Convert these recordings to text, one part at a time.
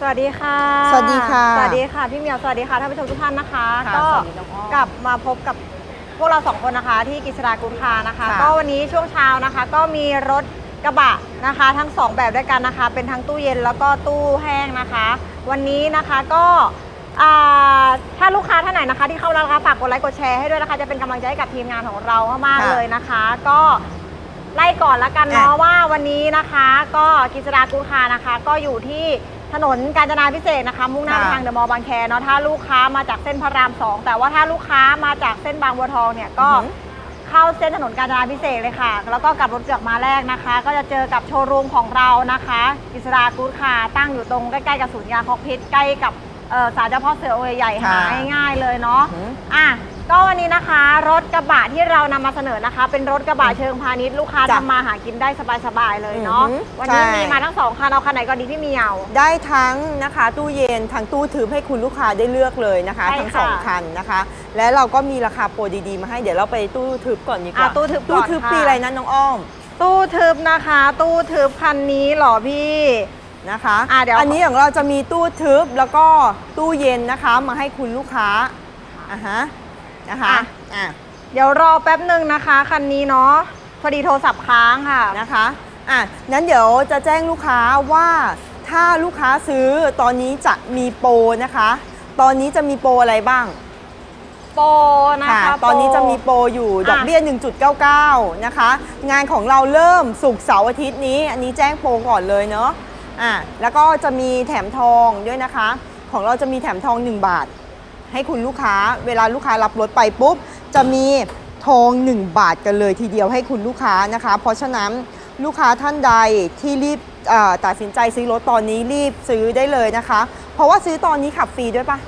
สวัสดีค่ะ สวัสดีค่ะสวัสดีค่ะพี่เหมียวสวัสดีค่ะท่านผู้ชมทุกท่านนะคะ ค่ะก็สวัสดีน้องอ้อมกลับมาพบกับพวกเราสองคนนะคะ ที่กิษรากุลคานะคะ ค่ะ ก็วันนี้ช่วงเช้านะคะ ก็มีรถกระบะนะคะ ทั้งสองแบบด้วยกันนะคะ เป็นทั้งตู้เย็นแล้วก็ตู้แห้งนะคะ วันนี้นะคะก็อ่าถ้าลูกค้าท่านไหนนะคะ ที่เข้าแล้วนะคะฝากกดไลค์กดแชร์ให้ด้วยนะคะจะเป็นกำลังใจให้กับทีมงานของเรามากๆค่ะเลยนะคะ ก็ไล่ก่อนละกันเนาะอะว่าวันนี้นะคะก็กิจรากุลคานะคะ ก็อยู่ที่ ถนนกาญจนาพิเศษกนะคะ มุ่งหน้าไปค่ะ ทางเดอะมอลล์บางแคเนาะถ้าลูกค้ามาจากเส้นพระรามสองแต่ว่าถ้าลูกค้ามาจากเส้นบางบัวทองเนี่ยก็อือหือเข้าเส้นถนนกาญจนาพิเศษกเลยค่ะ แล้วก็กลับรถกลับมาแรกนะคะ ก็จะเจอกับโชว์รูมของเรานะคะกิจรากูดคาตั้งอยู่ตรงใกล้ๆกับศูนย์ยาคอกพิษใกล้กับเอ่อศาลเจ้าพ่อเสือองค์ใหญ่ๆหาค่ะง่ายๆเลยเนาะ อือหือ อะ ก็วันนี้นะคะ รถกระบะที่เรานำมาเสนอนะคะ เป็นรถกระบะเชิงพาณิชย์ลูกค้าจ้ะทำมาหากินได้สบายๆเลยเนาะอือหือวันนี้ใช่ มีมาทั้งสองคันเอาคันไหนก่อนดีพี่เหมียว ได้ทั้งนะคะตู้เย็นทั้งตู้ทึบให้คุณลูกค้าได้เลือกเลยนะคะ ใช่ทั้งค่ะสองคันนะคะ และเราก็มีราคาโปรดีๆมาให้เดี๋ยวเราไปตู้ทึบก่อนดีกว่าอะตู้ทึบก่อนตู้ทึบค่ะ ปีอะไรนะน้องอ้อมตู้ทึบนะคะ ตู้ทึบคันนี้เหรอพี่ นะคะอะเดี๋ยวอันนี้ของเราจะมีตู้ทึบแล้วก็ตู้เย็นนะคะมาให้คุณลูกค้าอะฮะ นะคะอะอะเดี๋ยวรอแป๊บหนึ่งนะคะ คันนี้เนาะพอดีโทรศัพท์ค้างค่ะนะคะอะนั้นเดี๋ยวจะแจ้งลูกค้าว่าถ้าลูกค้าซื้อตอนนี้จะมีโปรนะคะ ตอนนี้จะมีโปรอะไรบ้าง โปรนะคะค่ะโปรตอนนี้จะมีโปรอยู่อะดอกเบี้ย 1.99 นะคะ งานของเราเริ่มศุกร์เสาร์อาทิตย์นี้ อันนี้แจ้งโปรก่อนเลยเนาะอะแล้วก็จะมีแถมทองด้วยนะคะ ของเราจะมีแถมทอง 1 บาท ให้คุณลูกค้า เวลาลูกค้ารับรถไปปุ๊บ จะมีทอง 1 บาทกันเลยทีเดียวให้คุณลูกค้านะคะ เพราะฉะนั้นลูกค้าท่านใดที่รีบเอ่อตัดสินใจซื้อรถตอนนี้รีบซื้อได้เลยนะคะ เพราะว่าซื้อตอนนี้ขับฟรีด้วยปะ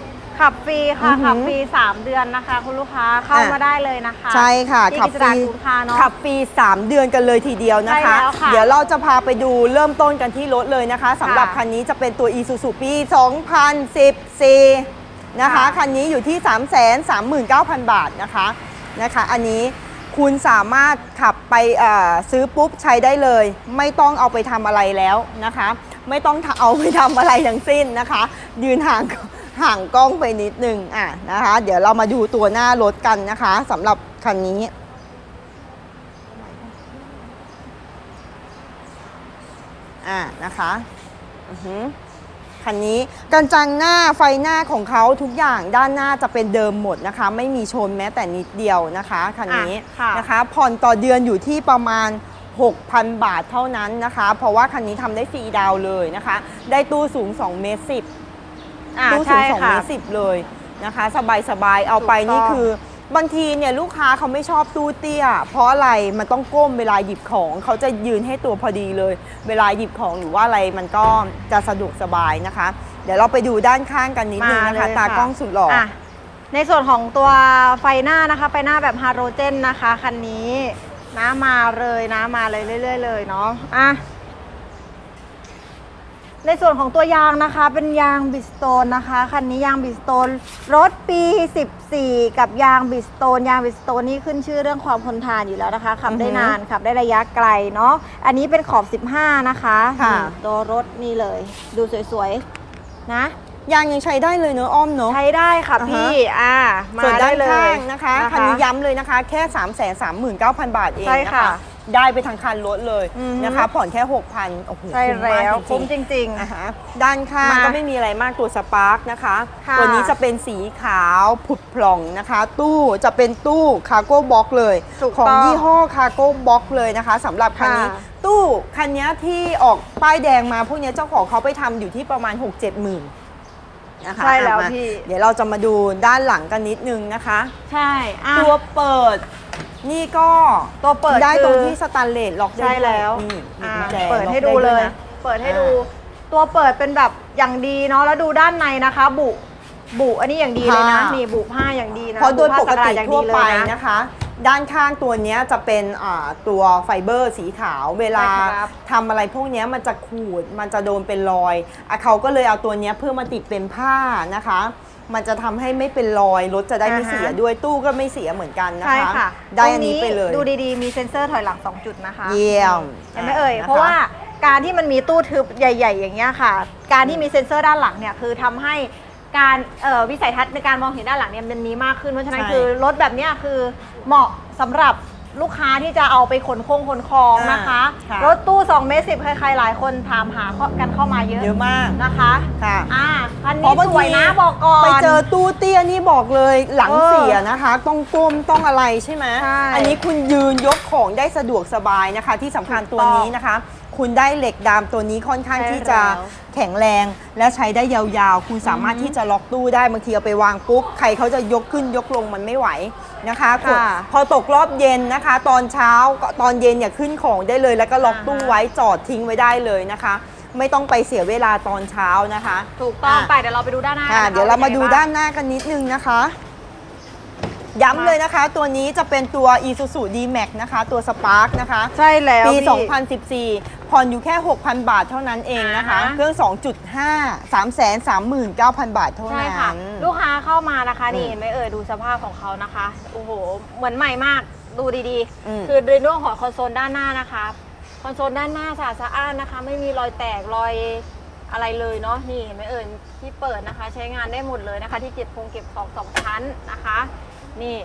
ขับฟรีค่ะอือหือขับฟรี 3 เดือนนะคะ คุณลูกค้าเข้าอะมาได้เลยนะคะ ใช่ค่ะที่ขับกิจฟการีรคุ้มค่าเนาะขับฟรี 3 เดือนกันเลยทีเดียวนะคะใช่แล้วค่ะเดี๋ยวเราจะพาไปดูเริ่มต้นกันที่รถเลยนะคะสำหรับค่ะคันนี้จะเป็นตัว Isuzu ปี 2014 นะคะค่ะคันนี้อยู่ที่ 339,000 บาทนะคะนะคะ อันนี้คุณสามารถขับไปเอ่อซื้อปุ๊บใช้ได้เลย ไม่ต้องเอาไปทำอะไรแล้วนะคะ ไม่ต้องเอาไปทำอะไรทั้งสิ้นนะคะ ยืนห่างห่างกล้องไปนิดนึงอะนะคะ เดี๋ยวเรามาดูตัวหน้ารถกันนะคะสำหรับคันนี้อ่านะคะอือหือ คันนี้กันจังหน้าไฟหน้าของเขาทุกอย่างด้านหน้าจะเป็นเดิมหมดนะคะ ไม่มีชนแม้แต่นิดเดียวนะคะคันนี้อะค่ะนะคะ ผ่อนต่อเดือนอยู่ที่ประมาณ 6,000 บาทเท่านั้นนะคะ เพราะว่าคันนี้ทำได้ฟรีดาวน์เลยนะคะ ได้ตู้สูง 2 เมตร10อ่าตู้สูใช่ง2เมค่ะตร10เลยนะคะ สบายสบายๆเอาไปถูกต้องนี่คือ บางทีเนี่ยลูกค้าเขาไม่ชอบตู้เตี้ย เพราะอะไรมันต้องก้มเวลาหยิบของเขาจะยืนให้ตัวพอดีเลย เวลาหยิบของหรือว่าอะไรมันก็จะสะดวกสบายนะคะ เดี๋ยวเราไปดูด้านข้างกันนิดนึงนะคะเลยตากล้องสุดหล่ออะในส่วนของตัวไฟหน้านะคะ ไฟหน้าแบบฮาโลเจนนะคะคันนี้นะมาเลยนะมาเลยเรื่อย ๆ เลยเนาะอะ ในส่วนของตัวยางนะคะ เป็นยางบิสโตนนะคะคันนี้ยางบิสโตนรถปี 14 กับยางบิสโตนยางบิสโตนนี่ขึ้นชื่อเรื่องความทนทานอยู่แล้วนะคะขับได้อือฮึนานขับได้ระยะไกลเนาะอันนี้เป็นขอบ 15 นะคะค่ะ นี่ตัวรถนี่เลย ดูสวยๆนะ ยางยังใช้ได้เลยเนอะอ้อมเนอะ ใช้ได้ค่ะอ่าฮะ พี่อ่ามาส่วนได้ด้านเลยข้างนะคะคันนี้ย้ำเลยนะคะ แค่ 3 3 9 0 0 0 บาทเองใช่นะค่ะ คะ ได้ไปทั้งคันรถเลยอือฮึ นะคะ ผ่อนแค่ 6,000โอ้โหใช่คุ้มมากแล้วจคุ้มริงจริงๆอ่าฮะด้านข้างมาก็ไม่มีอะไรมากตัวสปาร์กนะคะ ค่ะ ตัวนี้จะเป็นสีขาวผุดพล่องนะคะ ตู้จะเป็นตู้คาร์โก้บ็อกเลย ถูกของต้องยี่ห้อคาร์โก้บ็อกเลยนะคะสำหรับคันนี้ ค่ะ ตู้คันนี้ที่ออกป้ายแดงมาพวกนี้เจ้าของเขาไปทำอยู่ที่ประมาณ 6-7หมื่นนะคะใช่แล้วอะมาพี่ เดี๋ยวเราจะมาดูด้านหลังกันนิดนึงนะคะ ใช่อะ ตัวเปิด นี่ก็ตัวเปิดได้ตรงคือที่สแตนเลสล็อกได้ใช่แล้วนี่มีอ่ากุญแจเปิดล็อกให้ดูไเลยนะเปิดให้อ่าดู ตัวเปิดเป็นแบบอย่างดีเนาะแล้วดูด้านในนะคะ บุบุอันนี้อย่างดีเลยนะผ้านี่นี่บุผ้าอย่างดีนะเพราะโดยผ้าปกติสัราอย่างทั่วดีเลยไปนะนะคะ ด้านข้างตัวเนี้ยจะเป็นอ่าตัวไฟเบอร์สีขาวเวลาใช่ครับทำอะไรพวกเนี้ยมันจะขูดมันจะโดนเป็นรอยอะเขาก็เลยเอาตัวเนี้ยเพื่อมาติดเป็นผ้านะคะ มันจะทำให้ไม่เป็นรอยรถจะได้ไม่อ่าฮะ เสียด้วยตู้ก็ไม่เสียเหมือนกันนะคะใช่ค่ะได้ตรงอันนี้ไปเลย ดูดีๆ มีเซ็นเซอร์ถอยหลัง 2 จุดนะคะเยี่ยมเห็นไหมเอ่ยอะนะคะเพราะว่าการที่มันมีตู้ทึบใหญ่ ๆ อย่างเงี้ยค่ะ การที่มีเซ็นเซอร์ด้านหลังเนี่ยคือทำให้การเอ่อวิสัยทัศน์ในการมองเห็นด้านหลังเนี่ยมันมีมากขึ้น เพราะฉะนั้นใช่คือรถแบบเนี้ยคือเหมาะสำหรับลูกค้าที่จะเอาไปขนคงขนของนะคะ อ่าค่ะ รถตู้2เมตรสิบใครๆหลายคนถามหากันเข้ามาเยอะเยอะมากนะคะ ค่ะ อ่าคันเพนี้ราะบางสวยทีนะบอกก่อน ไปเจอตู้เตี้ยนี่บอกเลยหลังเออเสียนะคะ ต้องก้มต้องอะไรใช่ไหมใช่อันนี้คุณยืนยกของได้สะดวกสบายนะคะ ที่สำคัญถูตักวต้องนี้นะคะ คุณได้เหล็กดามตัวนี้ค่อนข้างใช่ที่จะแล้วแข็งแรงและใช้ได้ยาวๆ คุณสามารถอือฮึที่จะล็อกตู้ได้บางทีเอาไปวางปุ๊บใครเขาจะยกขึ้นยกลงมันไม่ไหวนะคะค่ะพอตกรอบเย็นนะคะ ตอนเช้าก็ตอนเย็นเนี่ยขึ้นของได้เลย แล้วก็ล็อกอ่าฮะตู้ไว้จอดทิ้งไว้ได้เลยนะคะ ไม่ต้องไปเสียเวลาตอนเช้านะคะถูกต้องอะไปเดี๋ยวเราไปดูด้านหน้าค่ะกันนะคะเดี๋ยวเรามาดูป็นไงบ้งด้านหน้ากันนิดนึงนะคะ ย้ำเลยนะคะ ตัวนี้จะเป็นตัว Isuzu D-Max นะคะ ตัว Spark นะคะ ใช่แล้วปีพี่2014 ผ่อนอยู่แค่ 6,000 บาทเท่านั้นเองนะคะ อ่าฮะ เครื่อง 2.5 339,000 บาทเท่าใช่นั้น ค่ะ ลูกค้าเข้ามานะคะอืมนี่เห็นไหมเอ่ยดูสภาพของเขานะคะ โอ้โห เหมือนใหม่มากดูดีอืม ๆ คือในเรื่องของคอนโซลด้านหน้านะคะ คอนโซลด้านหน้าสะอาดสะอ้านนะคะ ไม่มีรอยแตกรอยอะไรเลยเนาะนี่เห็นไหมเอ่ยที่เปิดนะคะ ใช้งานได้หมดเลยนะคะ ที่เก็บคงเก็บของสองชั้นนะคะ นี่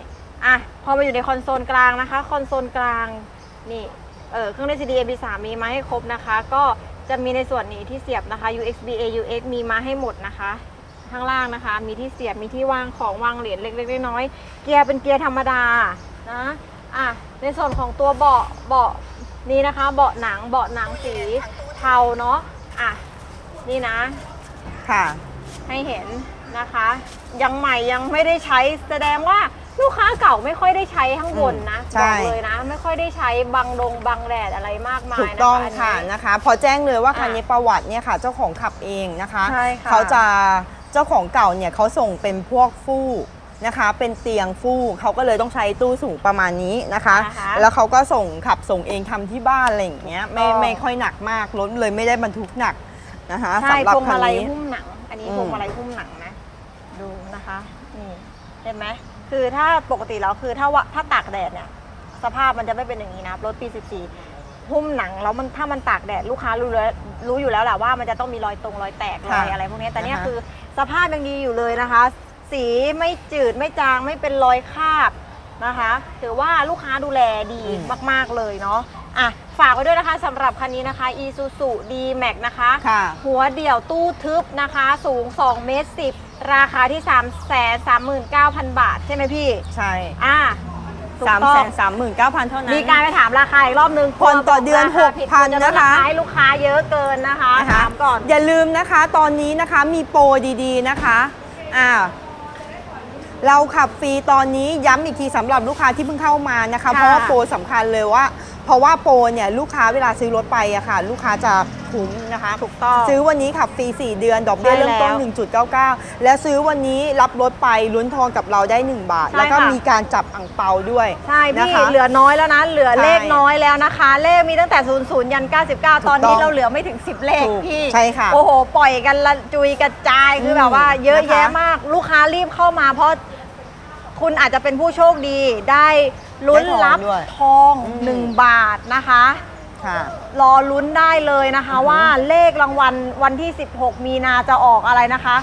อะพอมาอยู่ในคอนโซลกลางนะคะ คอนโซลกลางนี่เออเครื่องเล่น CD MP3 มีมาให้ครบนะคะ ก็จะมีในส่วนนี้ที่เสียบนะคะ USB AUX มีมาให้หมดนะคะข้างล่างนะคะ มีที่เสียบมีที่วางของวางเหรียญเล็กๆน้อยๆเกียร์เป็นเกียร์ธรรมดานะอะในส่วนของตัวเบาะเบาะ นี้นะคะ เบาะหนังเบาะหนังสีเทาเนาะอะนี่นะ ค่ะ ให้เห็นนะคะ ยังใหม่ยังไม่ได้ใช้แสดงว่าลูกค้าเก่าไม่ค่อยได้ใช้ข้างบนนะอืมใช่ บอกเลยนะ ไม่ค่อยได้ใช้บังดงบังแดดอะไรมากมายถูกนะคะต้องนนี้ ค่ะนะคะ พอแจ้งเลยว่าอะคันนี้ประวัติเนี่ยค่ะ เจ้าของขับเองนะคะ ใช่ค่ะ เขาจะเจ้าของเก่าเนี่ยเขาส่งเป็นพวกฟูก นะคะ เป็นเตียงฟูกเขาก็เลยต้องใช้ตู้สูงประมาณนี้นะคะนะคะแล้วเขาก็ส่งขับส่งเองทำที่บ้านอะไรอย่างเงี้ยไม่ถูกต้องไม่ค่อยหนักมากรถเลยไม่ได้บรรทุกหนักนะคะใช่สำหรับพวงคัมานลัยนี้ หุ้มหนัง อันนี้อืม พวงมาลัยหุ้มหนังนะ ดูนะคะ นี่เห็นไหม คือถ้าปกติแล้วคือถ้าว่าถ้าตากแดดเนี่ย สภาพมันจะไม่เป็นอย่างนี้นะ รถปี 14 หุ้มหนังแล้วมันถ้ามันตากแดดลูกค้ารู้แล้วรู้อยู่แล้วแหละว่ามันจะต้องมีรอยตรงรอยแตกรอยค่ะอะไรพวกนี้แต่เนี่ยนะคะ คือสภาพยังดีอยู่เลยนะคะ สีไม่จืดไม่จางไม่เป็นรอยคราบนะคะ ถือว่าลูกค้าดูแลดีมาก ๆ เลยเนาะอะฝากไว้ด้วยนะคะสำหรับคันนี้นะคะ Isuzu D-Max นะคะ ค่ะ หัวเดี่ยวตู้ทึบนะคะ สูง2เมตร10 ราคาที่ 3 3 9 0 0 0 บาท ใช่ไหมพี่ ใช่อ่าถูกสามต้แสองนสามหมื่นเก้าพันเท่านั้น มีการไปถามราคาอีกรอบนึงผ่อนต่อเดือนราคาผิ6,000จลดนะคะราาให้ลูกค้าเยอะเกินนะคะนะคะถามก่อน อย่าลืมนะคะตอนนี้นะคะมีโปรดีๆนะคะอ่า เราขับฟรีตอนนี้ย้ำอีกทีสำหรับลูกค้าที่เพิ่งเข้ามานะคะค่ะเพราะว่าโปรสำคัญเลยว่า เพราะว่าโปรเนี่ยลูกค้าเวลาซื้อรถไปอะค่ะ ลูกค้าจะคุ้มนะคะถูกต้องซื้อวันนี้ขับฟรี 4 เดือน ดอกเบี้ยใช่เริ่มต้นแล้ว1.99 และซื้อวันนี้รับรถไปลุ้นทองกับเราได้ 1 บาทใช่แล้วก็ค่ะมีการจับอ่งเปาด้วยใช่พี่นะคะเหลือน้อยแล้วนะเหลือใช่เลขน้อยแล้วนะคะ เลขมีตั้งแต่ 0 0 ยัน 99 ตอนนี้ถูกต้องเราเหลือไม่ถึง 10 เลขถูกพี่ใช่ค่ะโอ้โห ปล่อยกันละจุยกระจายคือแบบว่าอืมเยอะนะคะแยะมากลูกค้ารีบเข้ามาเพราะ คุณอาจจะเป็นผู้โชคดีได้ลุ้นรับได้ทองด้วยทองอืม หนึ่งบาทนะคะ ค่ะ รอลุ้นได้เลยนะคะอือฮึว่าเลขรางวัลวันที่ 16 มีนาจะออกอะไรนะคะ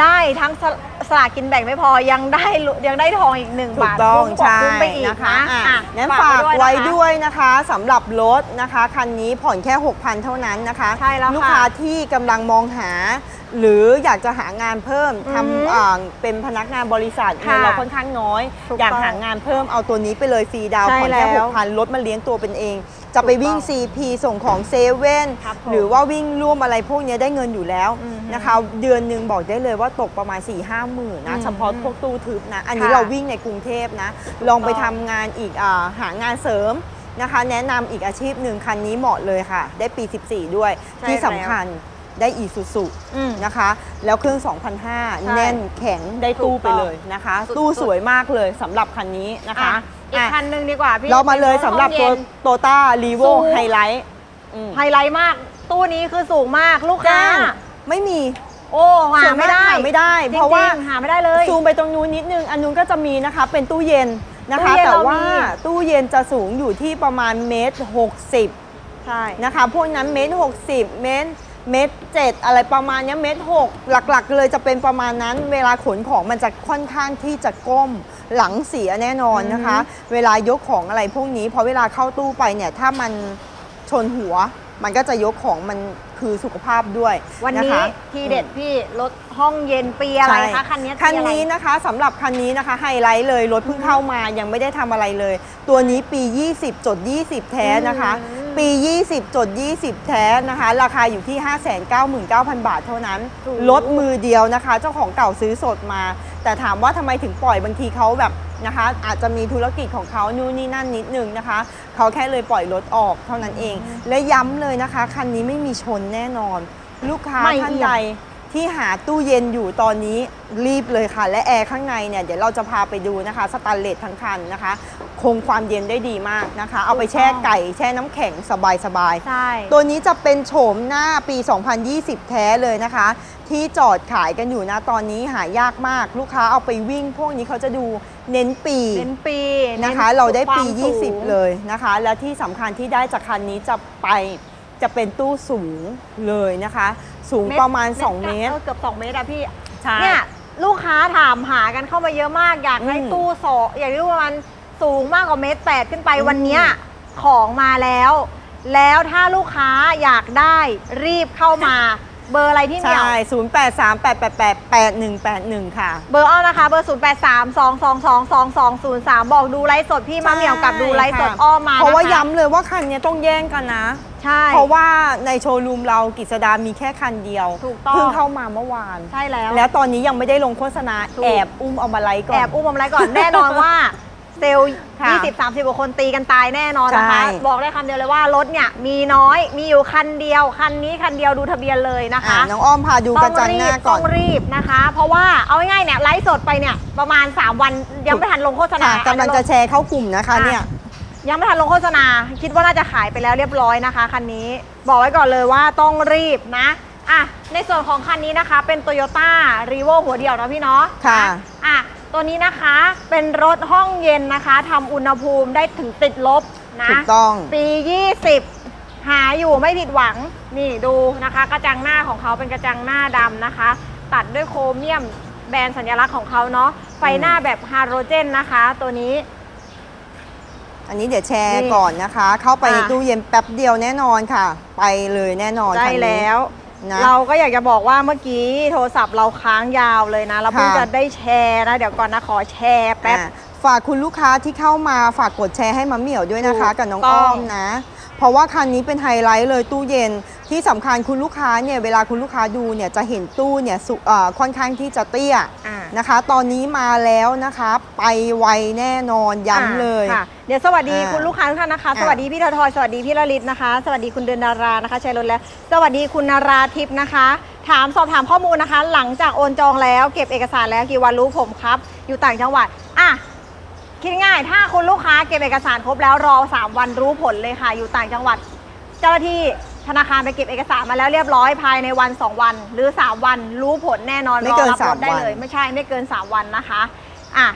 ได้ทั้งสลสลากกินแบ่งไม่พอยังได้ลุยังได้ทองอีกหนึ่งถูกบาทต้องคุ้มกว่าใช่คุ้มไปอีกนะคะนะอะอะงั้นฝากนะคะไว้ด้วยนะคะสำหรับรถนะคะ คันนี้ผ่อนแค่ 6,000 เท่านั้นนะคะใช่แล้วค่ะลูกค้าที่กำลังมองหา หรืออยากจะหางานเพิ่มอือฮึทำอ่าเป็นพนักงานบริษัทค่ะเงินเราค่อนข้างน้อย ถูกอยากต้องหางานเพิ่มเอาตัวนี้ไปเลยฟรีดาวน์ใช่ผ่อนแค่ แล้ว6,000 รถมาเลี้ยงตัวเป็นเอง จะไปวิ่ง ถูกต้อง CP ส่งของเซเว่นครับผมหรือว่าวิ่งร่วมอะไรพวกนี้ได้เงินอยู่แล้ว อือฮึ นะคะเดือนหนึ่งบอกได้เลยว่าตกประมาณ4 5หมื่นนะอืมเฉพาะพวกตู้ทึบนะ อันนี้ค่ะเราวิ่งในกรุงเทพนะ ลองไปถูกต้ทำองงานอีกอาหางานเสริมนะคะ แนะนำอีกอาชีพหนึ่งคันนี้เหมาะเลยค่ะ ได้ปี 14 ด้วยใช่ที่แล้วสำคัญได้อีซูซุอืมนะคะ แล้วเครื่อง2,500แน่นแข็งได้ตู้ไปเลยนะคะสุดๆตู้สวยมากเลยสำหรับคันนี้นะคะอะอีกอะคันหนึ่งดีกว่าพี่เรามาเลยสำหรับตัวห้องเย็นโตต้ารีโวสูงไฮไลท์ ไฮไลท์มาก ตู้นี้คือสูงมากลูกค้าแจ้ง ไม่มีโอ้หาไม่ได้ส่วนมากหาไม่ได้ จงๆเพราะว่าหาไม่ได้เลย ซูมไปตรงนู้นนิดนึงอันนู้นก็จะมีนะคะเป็นตู้เย็นนะคะ ตู้เย็นแต่เรามี ว่าตู้เย็นจะสูงอยู่ที่ประมาณเมตรหกสิบ ใช่ นะคะพวกนั้นเมตรหกสิบเมตรเมตรเจ็ดอะไรประมาณเนี้ยเมตรหกหลักๆ เลยจะเป็นประมาณนั้น เวลาขนของมันจะค่อนข้างที่จะก้มหลังเสียแน่นอนนะคะ เวลายกของอะไรพวกนี้พอเวลาเข้าตู้ไปเนี่ยถ้ามันชนหัว มันก็จะยกของมันคือสุขภาพด้วยวันนี้ะคะทีเด็ดพี่รถห้องเย็นปีอะไรคะคันนี้คันปีอะไรนี้นะคะสำหรับคันนี้นะคะไฮไลท์เลยรถเพิ่งเข้ามายังไม่ได้ทำอะไรเลย ตัวนี้ปี 20จด20 แท้นะคะอืมปี 20จด20 แท้นะคะ ราคาอยู่ที่ 599,000 บาทเท่านั้นโอ้โหรถมือเดียวนะคะ เจ้าของเก่าซื้อสดมา แต่ถามว่าทำไมถึงปล่อยบางทีเขาแบบนะคะอาจจะมีธุรกิจของเขานู่นนี่นั่นนิดนึงนะคะเขาแค่เลยปล่อยรถออกเท่านั้นเอง และย้ำเลยนะคะ คันนี้ไม่มีชนแน่นอน ลูกค้าไม่ท่านเอี่ยมใด ที่หาตู้เย็นอยู่ตอนนี้รีบเลยค่ะ และแอร์ข้างในเนี่ยเดี๋ยวเราจะพาไปดูนะคะ สแตนเลสทั้งคันนะคะ คงความเย็นได้ดีมากนะคะ เอาไปแช่ไก่แช่น้ำแข็งสบายใช่ๆตัวนี้จะเป็นโฉมหน้าปี 2020 แท้เลยนะคะ ที่จอดขายกันอยู่นะตอนนี้หายากมาก ลูกค้าเอาไปวิ่ง พวกนี้เขาจะดูเน้นปีเน้นปีนะคะน้นเราได้ปีความสูง20 เลยนะคะ และที่สำคัญที่ได้จากคันนี้จะไป จะเป็นตู้สูงเลยนะคะ สูงประมาณ 2 เมตรออเกือบ2เมตรอะพี่ใช่เนี่ยลูกค้าถามหากันเข้ามาเยอะมาก อยากได้อืมตู้โซอยากได้ตู้ประมาณสูงมากกว่าเมตรแปดขึ้นไปอืมวันเนี้ยของมาแล้ว แล้วถ้าลูกค้าอยากได้รีบเข้ามาเบอร์อะไรที่เหมียวใช่0 8 3 8 8 8 8 1 8 1 ค่ะ เบอร์อ้อนะคะ เบอร์ 0 8 3 2 2 2 2 2 0 3 บอกดูไลฟ์สดพี่มาเหมียวกับดูไลฟ์สดใช่ค่ะอ้อมาเพราะว่านะคะย้ำเลยว่าคันเนี้ยต้องแย่งกันนะ ใช่ เพราะว่าในโชว์รูมเรากิจดามีแค่คันเดียวถูกต้อง เพิ่งเข้ามาเมื่อวาน ใช่แล้ว แล้วตอนนี้ยังไม่ได้ลงโฆษณาถูก แอบอุ้มเอามาไลฟ์ก่อน แอบอุ้มอมไรก่อน แน่นอนว่าเซลล์ค่ะ20 30กว่าคนตีกันตายแน่นอนนะคะ ใช่ บอกได้คำเดียวเลยว่ารถเนี่ยมีน้อยมีอยู่คันเดียว คันนี้คันเดียวดูทะเบียนเลยนะคะอะน้องอ้อมพาดูกระจังหน้าก่ต้ออนงรีบนะคะ เพราะว่าเอาง่ายๆเนี่ยไลฟ์สดไปเนี่ยประมาณ 3 วันยังไม่ทันลงโฆษณาค่ะกำลังจะแชร์เข้ากลุ่มนะคะเนี่ย ยังไม่ทันลงโฆษณา คิดว่าน่าจะขายไปแล้วเรียบร้อยนะคะคันนี้ บอกไว้ก่อนเลยว่าต้องรีบนะอะในส่วนของคันนี้นะคะ เป็น Toyota r e v o หัวเดียวเนาะพี่เนาะค่ะ อะตัวนี้นะคะเป็นรถห้องเย็นนะคะทำอุณหภูมิได้ถึงติดลบนะถูกต้อง ปี 20 หาอยู่ไม่ผิดหวัง นี่ดูนะคะ กระจังหน้าของเขาเป็นกระจังหน้าดำนะคะ ตัดด้วยโครเมียมแบรนด์สัญลักษณ์ของเขาเนาะไฟหน้าแบบฮาโลเจนนะคะ ตัวนี้ อันนี้เดี๋ยวแชร์นี่ก่อนนะคะ เข้าไปในอะตู้เย็นแป๊บเดียวแน่นอนค่ะ ไปเลยแน่นอนได้คันนี้แล้ว นะ เราก็อยากจะบอกว่าเมื่อกี้โทรศัพท์เราค้างยาวเลยนะ เราเพิ่งค่ะ จะได้แชร์นะ เดี๋ยวก่อนนะขอแชร์แป๊บ อะฝากคุณลูกค้าที่เข้ามาฝากกดแชร์ให้มาเหมี่ยวด้วยนะคะ ถูกกับน้องต้อ้อองมนะ เพราะว่าคันนี้เป็นไฮไลท์เลยตู้เย็นที่สำคัญคุณลูกค้าเนี่ยเวลาคุณลูกค้าดูเนี่ยจะเห็นตู้เนี่ยสุเอ่อค่อนข้างที่จะเตี้ย อ่า นะคะ ตอนนี้มาแล้วนะคะ ไปไวแน่นอนย้ำเลย ค่ะ เดี๋ยวสวัสดีอ่าคุณลูกค้าทุกท่านนะคะ อ่าสวัสดีพี่ทอยสวัสดีพี่ละลิตนะคะ สวัสดีคุณเดือนดารานะคะชัยรถแล้ว สวัสดีคุณนาราทิพย์นะคะ ถามสอบถามข้อมูลนะคะ หลังจากโอนจองแล้วเก็บเอกสารแล้วกี่วันรู้ผมครับ อยู่ต่างจังหวัดอะคิดง่าย ถ้าคุณลูกค้าเก็บเอกสารครบแล้วรอ 3 วันรู้ผลเลยค่ะ อยู่ต่างจังหวัด เจ้าหน้าที่ ธนาคารไปเก็บเอกสารมาแล้วเรียบร้อยภายในวัน 2 วัน หรือ 3 วัน รู้ผลแน่นอนไม่เกินรอรับรถ3ได้วัน เลย ไม่ใช่ไม่เกิน 3 วันนะคะอะ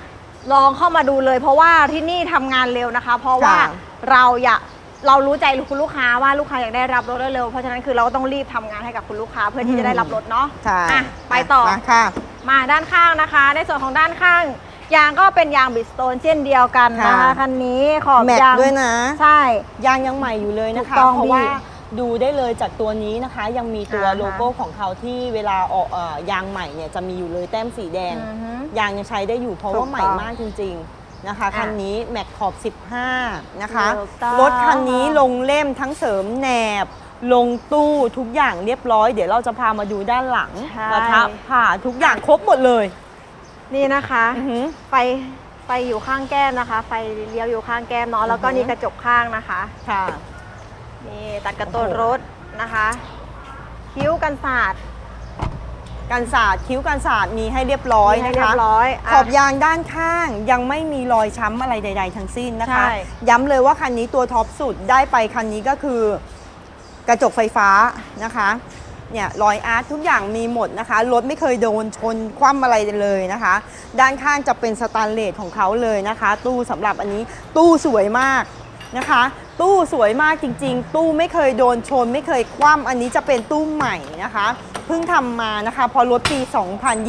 ลองเข้ามาดูเลย เพราะว่าที่นี่ทำงานเร็วนะคะ เพราะว่าค่ะเราอยากเรารู้ใจคุณลูกค้าว่าลูกค้าอยากได้รับรถเร็วๆเพราะฉะนั้นคือเราก็ต้องรีบทำงานให้กับคุณลูกค้าเพื่อที่จะได้รับรถเนาะใช่อะไปต่อ มาค่ะ มาด้านข้างนะคะ ในส่วนของด้านข้าง ยางก็เป็นยางบิสโตนเช่นเดียวกันนะคะค่ะ คันนี้ขอบแม็กยางด้วยนะ ใช่ ยางยังใหม่อยู่เลยนะคะถูกต้องเพราะว่าพี่ ดูได้เลยจากตัวนี้นะคะ ยังมีตัวอ่าฮะ โลโก้ของเขาที่เวลาออกเอ่อยางใหม่เนี่ยจะมีอยู่เลยแต้มสีแดง อือฮึ ยางยังใช้ได้อยู่เพราะถูกว่าใหม่ต้องมากจริงๆนะคะ อะคันนี้แม็กขอบ 15 นะคะ ถูกต้อง รถคันนี้ลงเล่มทั้งเสริมแหนบ ลงตู้ทุกอย่างเรียบร้อย เดี๋ยวเราจะพามาดูด้านหลังใช่กระทะผ่าทุกอย่างครบหมดเลยนี่นะคะ อือหือ ไฟไฟอยู่ข้างแก้มนะคะ ไฟเลี้ยวอยู่ข้างแก้มเนาะแล้วก็อือฮึ นี่กระจกข้างนะคะ ค่ะ นี่ตัดกระตุ้นโอ้โหรถนะคะ คิ้วกันศาสตร์กันสาดคิ้วกันสาดมีให้เรียบร้อยมีให้นะเรียคะบร้อยะขอบยางด้านข้างยังไม่มีรอยช้ำอะไรใด ๆ ทั้งสิ้นนะคะใช่ย้ำเลยว่าคันนี้ตัวท็อปสุดได้ไปคันนี้ก็คือกระจกไฟฟ้านะคะเนี่ยรอยอาร์ตทุกอย่างมีหมดนะคะรถไม่เคยโดนชนคว่ำอะไรเลยนะคะ ด้านข้างจะเป็นสแตนเลสของเขาเลยนะคะ ตู้สำหรับอันนี้ตู้สวยมากนะคะ ตู้สวยมากจริง ๆ ตู้ไม่เคยโดนชน ไม่เคยคว่ำอันนี้จะเป็นตู้ใหม่นะคะ เพิ่งทำมานะคะ พอรถปี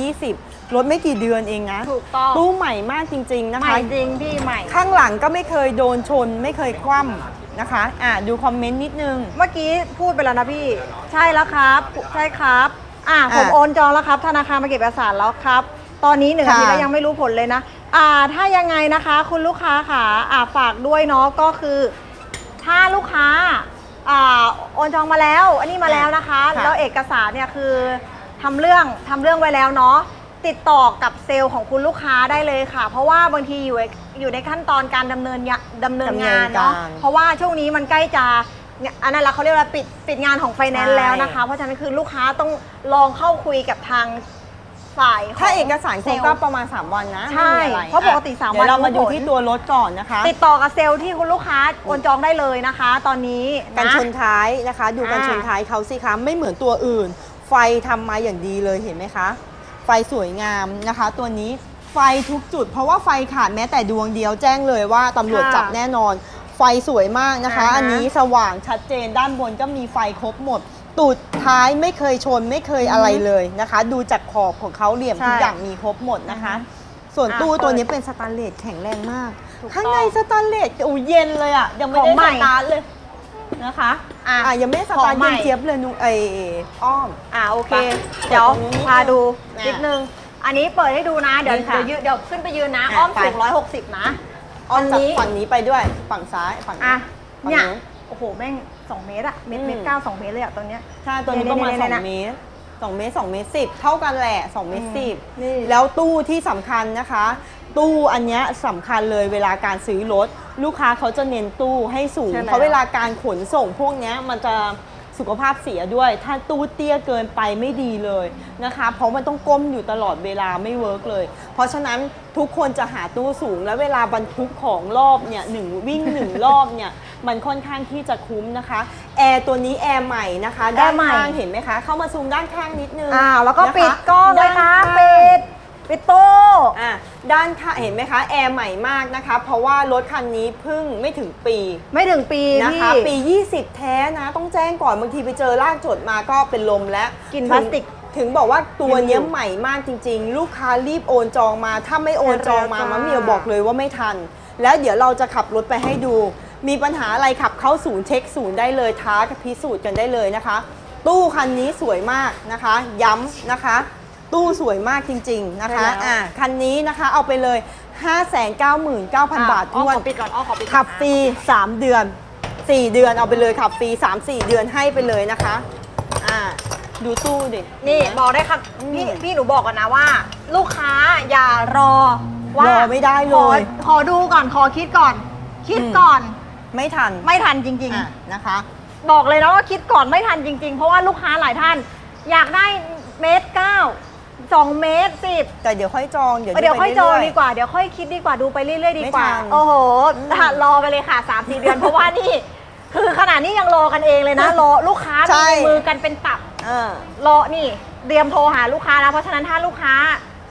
2020 รถไม่กี่เดือนเองนะ ถูกต้องตู้ใหม่มากจริง ๆ นะใหม่คะ จริงพี่ใหม่ ข้างหลังก็ไม่เคยโดนชน ไม่เคยคว่ำนะคะ อะดูคอมเมนต์นิดนึง เมื่อกี้พูดไปแล้วนะพี่ ใช่แล้วครับ ใช่ครับ อ่าอะผมโอนจองแล้วครับ ธนาคารมาเก็บเอกสารแล้วครับ ตอนนี้หนึ่งนาทีค่ะ แล้วยังไม่รู้ผลเลยนะ อ่า ถ้ายังไงนะคะ คุณลูกค้าค่ะ อ่าฝากด้วยเนาะก็คือ ถ้าลูกค้าอ่าโอนจองมาแล้ว อันนี้มาแล้วนะคะ ค่ะ แล้วเอกสารเนี่ยคือทำเรื่องทำเรื่องไว้แล้วเนาะติดต่อกับเซลล์ของคุณลูกค้าได้เลยค่ะ เพราะว่าบางทีอยู่อยู่ในขั้นตอนการดำเนินยะดำเนินงานเนาะดำเนินการเพราะว่าช่วงนี้มันใกล้จะเนี่ยอันนั้นละเขาเรียกว่าปิดปิดงานของไฟแนนใช่ ซ์แล้วนะคะ เพราะฉะนั้นคือลูกค้าต้องลองเข้าคุยกับทาง ฝ่ายของถ้าเอกสารครบซลล์ก็ประมาณ 3 วันนะใช่ไม่มีอะไรเพราะปกติสามเดี๋ยวเราวันมาดูรู้ผล ที่ตัวรถก่อนนะคะ ติดต่อกับเซลล์ที่คุณลูกค้าโอนจองได้เลยนะคะ ตอนนี้ะ กันชนท้ายนะคะ ดูกันอ่า ชนท้ายเขาสิคะไม่เหมือนตัวอื่น ไฟทำมาอย่างดีเลยเห็นไหมคะ ไฟสวยงามนะคะ ตัวนี้ไฟทุกจุด เพราะว่าไฟขาดแม้แต่ดวงเดียวแจ้งเลยว่าตำรวจจับแน่นอน ไฟสวยมากนะคะ อ่าฮะ อันนี้สว่างชัดเจนด้านบนก็มีไฟครบหมด ตูด ท้ายไม่เคยชนไม่เคยอะไรเลยนะคะ ดูจากขอบของเขาเหลี่ยมใช่ทุกอย่างมีครบหมดนะคะ ส่วนอะตู้ตัวเปิดนี้เป็นสแตนเลสแข็งแรงมากถูกต้องข้างในสแตนเลสอูเย็นเลยอะยังไม่ของได้ใหม่สตาร์ทเลยนะคะอะอะยังไม่ได้สขอตางร์ทใหม่เย็นเจี๊ยบเลยนุไออ้อมอ่าโอเคไปเดี๋ยวเปิดตรงนี้พาดูอะนิดนึงอันนี้เปิดให้ดูนะ เดี๋ยวนี่ค่ะเดี๋ยวยืนเดี๋ยวขึ้นไปยืนนะอะอ้อมไปสูง160นะอ้อมจากอันนี้ฝั่งนี้ไปด้วยฝั่งซ้ายฝั่งอะฝั่งเนี่ยนู้นโอ้โหแม่ง 2 เมตรอะเมตรอืมเมตรเก้าสองเมตรเลยอะตรงเนี้ย ใช่ตัวนี้ประมาณเนี่ยเนี่ย2เมตร2เมตร2เมตร10เท่ากันแหละ2เมตรอืม10นี่ แล้วตู้ที่สำคัญนะคะ ตู้อันเนี้ยสำคัญเลยเวลาการซื้อรถ ลูกค้าเขาจะเน้นตู้ให้สูง ใช่แล้ว เพราะเวลาการขนส่งพวกเนี้ยมันจะ สุขภาพเสียด้วย ถ้าตู้เตี้ยเกินไปไม่ดีเลยนะคะ เพราะมันต้องก้มอยู่ตลอดเวลาไม่เวิร์กเลย เพราะฉะนั้นทุกคนจะหาตู้สูง แล้วเวลาบรรทุกของรอบเนี่ยหนึ่งวิ่งหนึ่งรอบเนี่ยมันค่อนข้างที่จะคุ้มนะคะแอร์ตัวนี้แอร์ใหม่นะคะ ด้านแอร์ใหม่ข้างเห็นไหมคะ เข้ามาซูมด้านข้างนิดนึงอ้าวแล้วก็นะคะปิดกล้องเลยค่ะด้านข้าง ปิด ปิดตู้ อะ ด้านข้างเห็นไหมคะ แอร์ใหม่มากนะคะ เพราะว่ารถคันนี้เพิ่งไม่ถึงปีไม่ถึงปีนะคะ พี่ปี 20 แท้นะ ต้องแจ้งก่อนบางทีไปเจอลากจดมาก็เป็นลมแล้วกลิ่นพลาสติกถึงถึงบอกว่าตัวเนี้ยยังอยู่ใหม่มากจริง ๆ ลูกค้ารีบโอนจองมา ถ้าไม่โอนจองมาใช่แล้วจ้าม มะเหมียวบอกเลยว่าไม่ทัน แล้วเดี๋ยวเราจะขับรถไปให้ดู มีปัญหาอะไรขับเข้าศูนย์เช็คศูนย์ได้เลยท้ากับพิสูจน์กันได้เลยนะคะ ตู้คันนี้สวยมากนะคะ ย้ำนะคะ ตู้สวยมากจริง ๆนะคะใช่แล้ว อะคันนี้นะคะเอาไปเลย 599,000 บาทอ้อทวนขอปิดก่อนอ้อขอปิดก่อนขับฟรี3 เดือน 4 เดือนเอาไปเลยขับฟรี3 4 เดือนให้ไปเลยนะคะ อ่า ดูตู้ดิ นี่เห็นไหมบอกได้ครับพี่พี่หนูบอกก่อนนะว่า ลูกค้าอย่ารอว่ารอไม่ได้เลย ขอขอดูก่อนขอคิดก่อน คิดอืมก่อนไม่ทันไม่ทันจริง อะนะคะๆบอกเลยนะว่าคิดก่อนไม่ทันจริง ๆ เพราะว่าลูกค้าหลายท่าน อยากได้เมตรเก้า สองเมตรสิบแต่เดี๋ยวค่อยจอง เดี๋ยวเดี๋ยวค่อยจองไปเรื่ดีกว่า เดี๋ยวค่อยคิดดีกว่าดูไปเรื่อยๆดีกว่าไม่ทันโอ้โหอืมรอไปเลยค่ะ3ามสี่เดือนเพราะว่านี่ คือขนาดนี้ยังรอกันเองเลยนะ รอลูกค้าใช่มีในมือกันเป็นตับเออรอนี่เตรียมโทรหาลูกค้านะเพราะฉะนั้นถ้าลูกค้า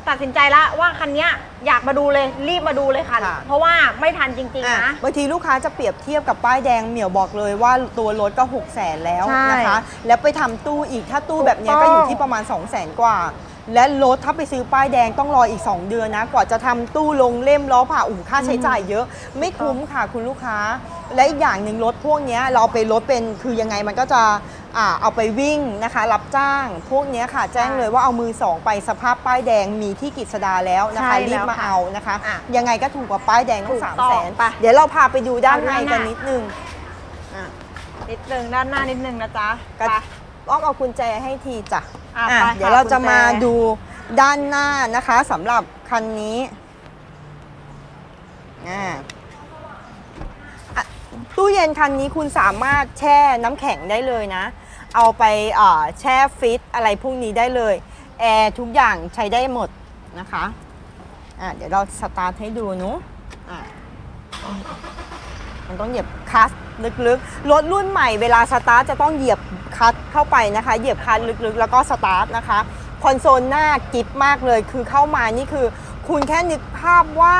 ตัดสินใจแล้วว่าคันเนี้ยอยากมาดูเลยรีบมาดูเลยค่ะค่ะเพราะว่าไม่ทันจริงอะๆนะบางทีลูกค้าจะเปรียบเทียบกับป้ายแดงเหมียวบอกเลยว่าตัวรถก็ 6 0แสนแล้วใช่นะคะ แล้วไปทำตู้อีกถ้าตู้ถูกแบบเนี้ยต้องก็อยู่ที่ประมาณ 2 0 0แสนกว่า และรถถ้าไปซื้อป้ายแดงต้องรออีก 2 เดือนนะ กว่าจะทำตู้ลงเล่มล้อผ่าอู่ค่าใช้จ่ายเยอะ ไม่คุ้มค่ะคุณลูกค้า และอีกอย่างหนึ่งรถพวกเนี้ยเราเอาไปรถเป็นคือยังไงมันก็จะอ่าเอาไปวิ่งนะคะ รับจ้าง พวกเนี้ยค่ะ แจ้งเลยว่าเอามือสองไปสภาพป้ายแดงมีที่กิจสดาแล้วนะคะ ใช่รีแล้บวมาค่ะเอานะคะ อะยังไงก็ถูกกว่าป้ายแดงถูตั้งกสามต้องแสนไปเดี๋ยวเราพาไปดูด้านในเอาด้านหน้ากันนิดนึงอะนิดนึงด้านหน้านิดนึงนะจ๊ะก็ไป อ้อมเอากุญแจให้ทีจ้ะอะอะไปเดี๋ยวเราจะกุญแจมาดูด้านหน้านะคะสำหรับคันนี้อ่าอะตู้เย็นคันนี้คุณสามารถแช่น้ำแข็งได้เลยนะ เอาไปอ่าแช่ฟิตอะไรพวกนี้ได้เลย แอร์ทุกอย่างใช้ได้หมดนะคะอะเดี๋ยวเราสตาร์ทให้ดูเนุอะมันต้องเหยียบคลัส ลึกๆ รถรุ่นใหม่เวลาสตาร์ทจะต้องเหยียบคลัสเข้าไปนะคะ เหยียบคลัสลึกๆ แล้วก็สตาร์ทนะคะคอนโซลหน้ากิฟมากเลยคือเข้ามานี่คือ คุณแค่นึกภาพว่า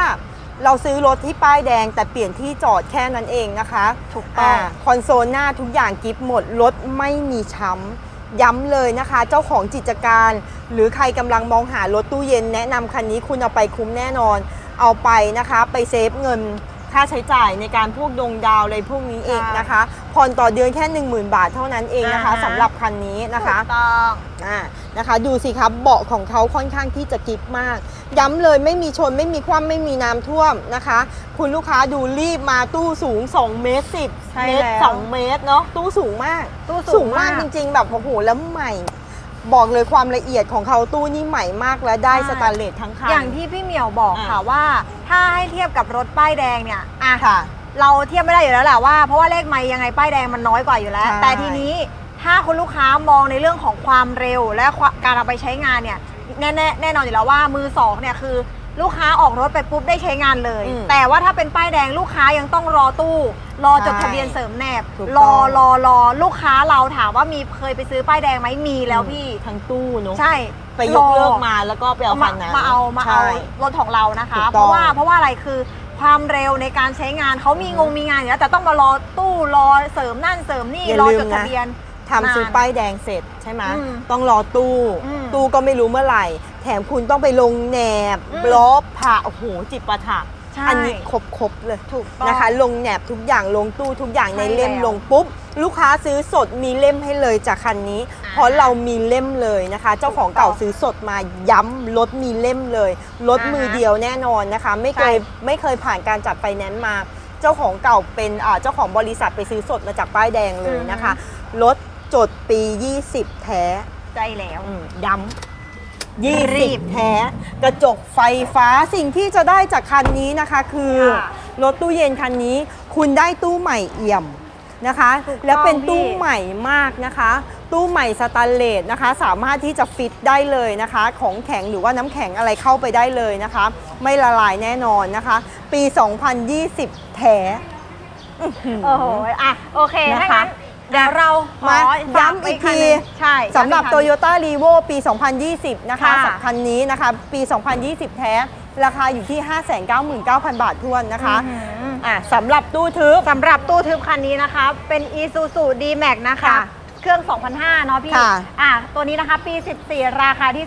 เราซื้อรถที่ป้ายแดงแต่เปลี่ยนที่จอดแค่นั้นเองนะคะถูกต้องาคอนโซลหน้าทุกอย่างกิฟหมดรถไม่มีช้ำย้ำเลยนะคะ เจ้าของกิจการ หรือใครกำลังมองหารถตู้เย็นแนะนำคันนี้คุณเอาไปคุ้มแน่นอน เอาไปนะคะ ไปเซฟเงิน ค่าใช้จ่ายในการพวกดวงดาวอะไรพวกนี้เองนะคะผ่อนต่อเดือนแค่ 10,000 บาทเท่านั้นเองนะคะสำหรับคันนี้นะคะ ถูกต้อง อ่านะคะดูสิครับเบาะของเขาค่อนข้างที่จะกิฟมาก ย้ำเลยไม่มีชนไม่มีคว่ำไม่มีน้ำท่วมนะคะ คุณลูกค้าดูรีบมาตู้สูง 2 เมตร 10 ใช่เมตร แล้ว2 เมตรเนาะตู้สูงมากตู้สูงมากมากจริงๆ แบบโอ้โหแล้วใหม่ บอกเลยความละเอียดของเขาตู้นี่ใหม่มากและได้ใช่ สแตนเลสทั้งคัน อย่างที่พี่เหมียวบอกอะค่ะว่า ถ้าให้เทียบกับรถป้ายแดงเนี่ยอะค่ะ เราเทียบไม่ได้อยู่แล้วแหละว่าเพราะว่าเลขไม่ยังไงป้ายแดงมันน้อยกว่าอยู่แล้ว ใช่ แต่ทีนี้ถ้าคุณลูกค้ามองในเรื่องของความเร็วและความการเอาไปใช้งานเนี่ยแน่แน่แน่นอนอยู่แล้วว่ามือสองเนี่ยคือ ลูกค้าออกรถไปปุ๊บได้ใช้งานเลย อืมแต่ว่าถ้าเป็นป้ายแดงลูกค้ายังต้องรอตู้ รอจดใช่ทะเบียนเสริมแนบ ถูกรต้อองรอรอลูกค้าเราถามว่ามีเคยไปซื้อป้ายแดงไหมมีแล้วพี่ ทั้งตู้เนาะใช่ไปยกเลิกรอมาแล้วก็ไปเอามาคันนั้นมาเอามาเอาใช่ รถของเรานะคะ ถูกเพต้องราะว่าเพราะว่าอะไรคือความเร็วในการใช้งานเขามีงงมีงานอยู่แล้วแต่ต้องมารอตู้รอเสริมนั่นเสริมนี่อย่ารอลืมจดทะนะเบียน ทำซื้อป้ายแดงเสร็จใช่ไหมอืมต้องรอตู้ อืมตู้ก็ไม่รู้เมื่อไหร่ แถมคุณต้องไปลงแหนบอืมบล็อกผ่าโอ้โหจิบปะถะใช่อันี้ครบครบๆเลยถูกต้องนะคะ ลงแหนบทุกอย่างลงตู้ทุกอย่างใช่ในเล่มแล้วลงปุ๊บ ลูกค้าซื้อสดมีเล่มให้เลยจากคันนี้ อ่าเพราะเรามีเล่มเลยนะคะ เจ้าของเก่าซื้อสดมาย้ำรถมีเล่มเลยรถอ่าฮะมือเดียวแน่นอนนะคะ ไม่เคยใช่ ไม่เคยผ่านการจัดไฟแนนซ์มา เจ้าของเก่าเป็นอ่าเจ้าของบริษัทไปซื้อสดมาจากป้ายแดงเลยนะคะรถจดปี 20 แท้ ใจแล้ว อืมย้ำ รีบ20แท้ กระจกไฟฟ้าสิ่งที่จะได้จากคันนี้นะคะคือ ค่ะรถตู้เย็นคันนี้ คุณได้ตู้ใหม่เอี่ยมนะคะ ถูกต้องแล้วเป็นตู้พี่ ใหม่มากนะคะ ตู้ใหม่สแตนเลสนะคะ สามารถที่จะฟิตได้เลยนะคะ ของแข็งหรือว่าน้ำแข็งอะไรเข้าไปได้เลยนะคะ ไม่ละลายแน่นอนนะคะ ปี 2020 แท้อื้อหือโอ้โห อะ โอเค นะคะถ้างั้น เดี๋ยวเราขอมาฝย้ำอีกคันทีหนึ่งใช่สำหรับ ย้ำอีกคัน Toyota r e v o ปี 2020 นะคะค่ะ สำหรับคันนี้นะคะ ปี 2020 แท้ ราคาอยู่ที่ 599,000 บาททวนนะคะอื้อหืออะสำหรับตู้ทึบ สำหรับตู้ทึบคันนี้นะคะ เป็น Isuzu D-Max นะคะ ค่ะเครื่อง2005เนาะพี่ ค่ะอะ ตัวนี้นะคะ ปี 14 ราคาที่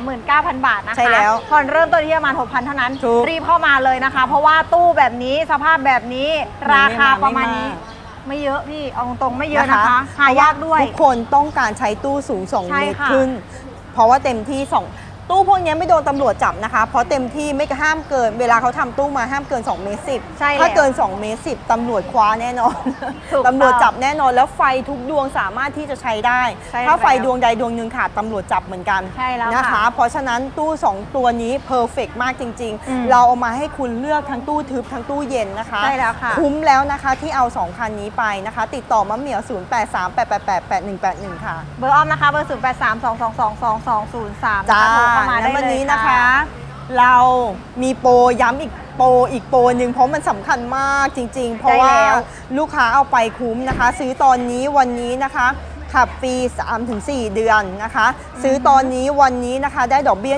339,000 บาทนะคะใช่แล้วผ่อนเริ่มต้นที่ประมาณ 6,000 เท่านั้น ถูกรีบเข้ามาเลยนะคะ เพราะว่าตู้แบบนี้สภาพแบบนี้ราคาประมาณนี้ ไม่ม ไม่เยอะพี่เอาตรงๆไม่เยอะนะคะหายากด้วย ทุกคนต้องการใช้ตู้สูง 2 ใช่เมตรค่ะ ขึ้น เพราะว่าเต็มที่2 ตู้พวกนี้ไม่โดนตำรวจจับนะคะ เพราะเต็มที่ไม่ห้ามเกิน เวลาเขาทำตู้มาห้ามเกิน2เมตรสิใช่แล้วถ้าเกิน2เมตรสิตำรวจคว้าแน่นอนถูกต้องตำรวจจับแน่นอน แล้วไฟทุกดวงสามารถที่จะใช้ได้ ใช่ถ้าไฟแล้ว ดวงใดดวงหนึ่งขาดตำรวจจับเหมือนกันใช่แล้วนะคะค่ะเพราะฉะนั้นตู้ 2 ตัวนี้เพอร์เฟกมากจริง อืมๆ เราเอามาให้คุณเลือกทั้งตู้ทึบทั้งตู้เย็นนะคะใช่แล้วค่ะ คุ้มแล้วนะคะที่เอา2คันนี้ไปนะคะ ติดต่อมะเหมียว 0838888181 ค่ะ เบอร์ออมนะคะ เบอร์ 0 8 3 2 2 2 2 2 0 3จ้าโทรเข้ามาได้งั้นวันเลยนี้ค่ะนะคะ เรามีโปรย้ำอีกโปรอีกโปรหนึ่งเพราะมันสำคัญมากจริง ๆ เพราะว่าใช่แล้วลูกค้าเอาไปคุ้มนะคะ ซื้อตอนนี้วันนี้นะคะขับฟรี3-4 เดือนนะคะ ซื้อตอนนี้วันนี้นะคะได้ดอกเบี้ย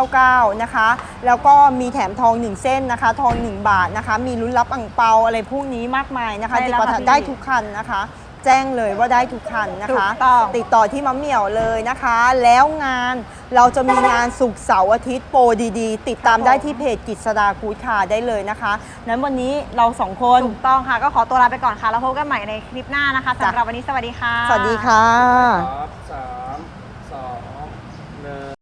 1.99 นะคะ แล้วก็มีแถมทอง 1 เส้นนะคะ ทอง 1 บาทนะคะ มีลุ้นรับอ่งเปาอะไรพวกนี้มากมายนะคะใช่ติดแล้วประค่ะทันพี่ ได้ทุกคันนะคะ แจ้งเลยว่าได้ทุกคันนะถูคะกต้อง ติดต่อที่มะเหมี่ยวเลยนะคะ แล้วงานเราจะมีงานศุกร์เสาร์อาทิตย์โปรดีๆ ติดตามได้ที่เพจกิจสดากูดคาร์ได้เลยนะคะ นั้นวันนี้เราสองคน ถูกต้องค่ะ ก็ขอตัวลาไปก่อนค่ะ แล้วพบกันใหม่ในคลิปหน้านะคะสำหรับวันนี้สวัสดีค่ะ สวัสดีค่ะครับสามสองหนึ่ง